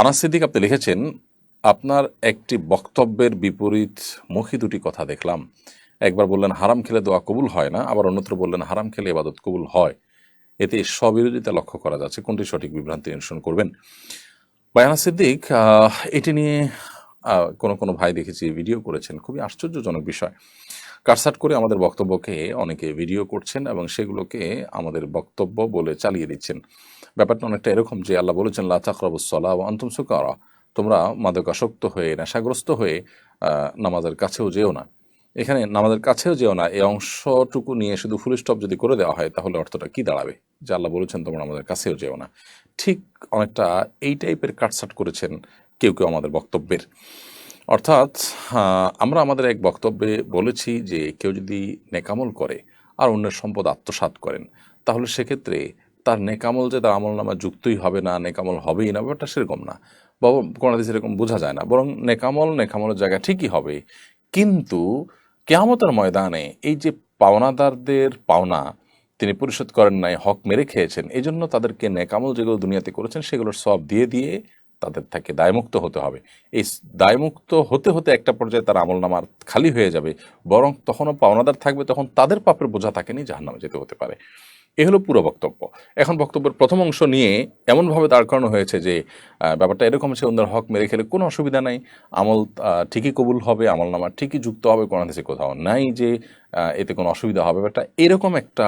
আনাস সিদ্দিক, আপনি লিখেছেন, আপনার একটি বক্তব্যের বিপরীত মুখী দুটি কথা দেখলাম। একবার বললেন, হারাম খেলে দোয়া কবুল হয় না, আবার অন্যত্র বললেন, হারাম খেলে ইবাদত কবুল হয়। এতে স্ববিরোধিতা লক্ষ্য করা যাচ্ছে। কোনটি সঠিক বিভ্রান্তি নিরসন করবেন? বায়ানা সিদ্দিক এটি নিয়ে কোনো কোনো ভাই দেখেছি, ভিডিও করেছেন। খুবই আশ্চর্যজনক বিষয়। কাটসাট করে আমাদের বক্তব্যকে অনেকে ভিডিও করছেন এবং সেগুলোকে আমাদের বক্তব্য বলে চালিয়ে দিচ্ছেন। ব্যাপারটা অনেকটা এরকম যে আল্লাহ বলেছেন, লা তাকরাবুসলা ও আন্তম সুকারা। তোমরা মাদকাসক্ত হয়ে, নেশাগ্রস্ত হয়ে নামাজের কাছেও যেও না। এখানে নামাজের কাছেও যেও না এই অংশটুকু নিয়ে শুধু ফুল স্টপ যদি করে দেওয়া হয়, তাহলে অর্থটা কি দাঁড়াবে? যে আল্লাহ বলেছেন, তোমরা আমাদের কাছেও যেও না। ঠিক অনেকটা এই টাইপের কাটসাট করেছেন কেউ কেউ আমাদের বক্তব্যের। অর্থাৎ আমরা আমাদের এক বক্তব্যে বলেছি যে কেউ যদি নেকামল করে আর অন্যের সম্পদ আত্মসাৎ করেন, তাহলে সেক্ষেত্রে তার নেকামল যে তার আমল নামা যুক্তই হবে না, নেকামল হবেই না, ব্যাপারটা সেরকম না। বা কোনো দিন সেরকম বোঝা যায় না। বরং নেকামল, নেকামলের জায়গা ঠিকই হবে। কিন্তু কেয়ামতের ময়দানে এই যে পাওনাদারদের পাওনা, তিনি পরিশোধ করেন নাই, হক মেরে খেয়েছেন এই জন্য তাদেরকে নেকামল যেগুলো দুনিয়াতে করেছেন, সেগুলোর সব দিয়ে দিয়ে তাদের থেকে দায়মুক্ত হতে হবে। এই দায়মুক্ত হতে হতে একটা পর্যায়ে তার আমল নামার খালি হয়ে যাবে, বরং তখনও পাওনাদার থাকবে, তখন তাদের পাপের বোঝা থাকেনি জাহান্নামে যেতে হতে পারে। এ হলো পুরো বক্তব্য। এখন বক্তব্যের প্রথম অংশ নিয়ে এমনভাবে দাঁড় করানো হয়েছে যে ব্যাপারটা এরকম আছে অন্যের হক মেরে খেলে কোনো অসুবিধা নাই, আমল ঠিকই কবুল হবে আমল নামা ঠিকই যুক্ত হবে কোনো দেশে কোথাও নাই যে এতে কোনো অসুবিধা হবে। ব্যাপারটা এরকম একটা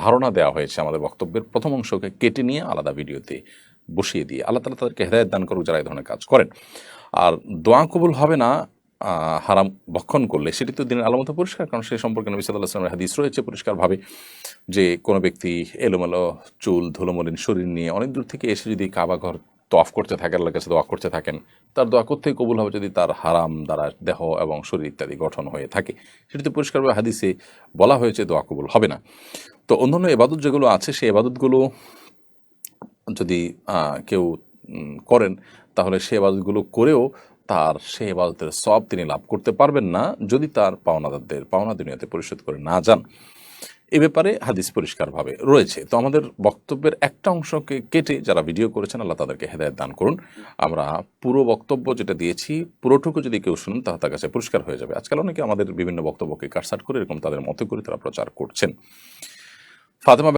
ধারণা দেওয়া হয়েছে আমাদের বক্তব্যের প্রথম অংশকে কেটে নিয়ে আলাদা ভিডিওতে বসিয়ে দিয়ে আল্লাহ তালা তাদেরকে হেদায়ত দান করুক যারা এই ধরনের কাজ করেন। আর দোয়া কবুল হবে না হারাম ভক্ষণ করলে সেটি তো দিনের আলামত পরিষ্কার, কারণ সে সম্পর্কে নবী সাল্লাহ আসলামের হাদিস রয়েছে পরিষ্কারভাবে যে কোনো ব্যক্তি এলোমেলো চুল, ধুলোমলিন শরীর নিয়ে অনেক দূর থেকে এসে যদি কাবা ঘর তোয়াফ করতে থাকে, আল্লাহর কাছে দোয়া করতে থাকেন, তার দোয়া করতে কবুল হবে যদি তার হারাম দ্বারা দেহ এবং শরীর ইত্যাদি গঠন হয়ে থাকে। সেটি তো পরিষ্কারভাবে হাদিসে বলা হয়েছে, দোয়া কবুল হবে না। তো অন্যান্য এবাদত যেগুলো আছে, সেই এবাদতগুলো যদি কেউ করেন, তাহলে সে এবাদতগুলো করেও তার সে এবাদতের সব তিনি লাভ করতে পারবেন না যদি তার পাওনাদারদের, পাওনা দুনিয়াতে পরিশোধ করে না যান। এ ব্যাপারে হাদিস পরিষ্কারভাবে রয়েছে। তো আমাদের বক্তব্যের একটা অংশকে কেটে যারা ভিডিও করেছেন, আল্লাহ তাদেরকে হেদায়ত দান করুন। আমরা পুরো বক্তব্য যেটা দিয়েছি, পুরোটুকু যদি কেউ শুনুন, তাহলে তার কাছে পরিষ্কার হয়ে যাবে। আজকাল অনেকে আমাদের বিভিন্ন বক্তব্যকে কাটসাট করে এরকম তাদের মতো করে তারা প্রচার করছেন। ফাতেমা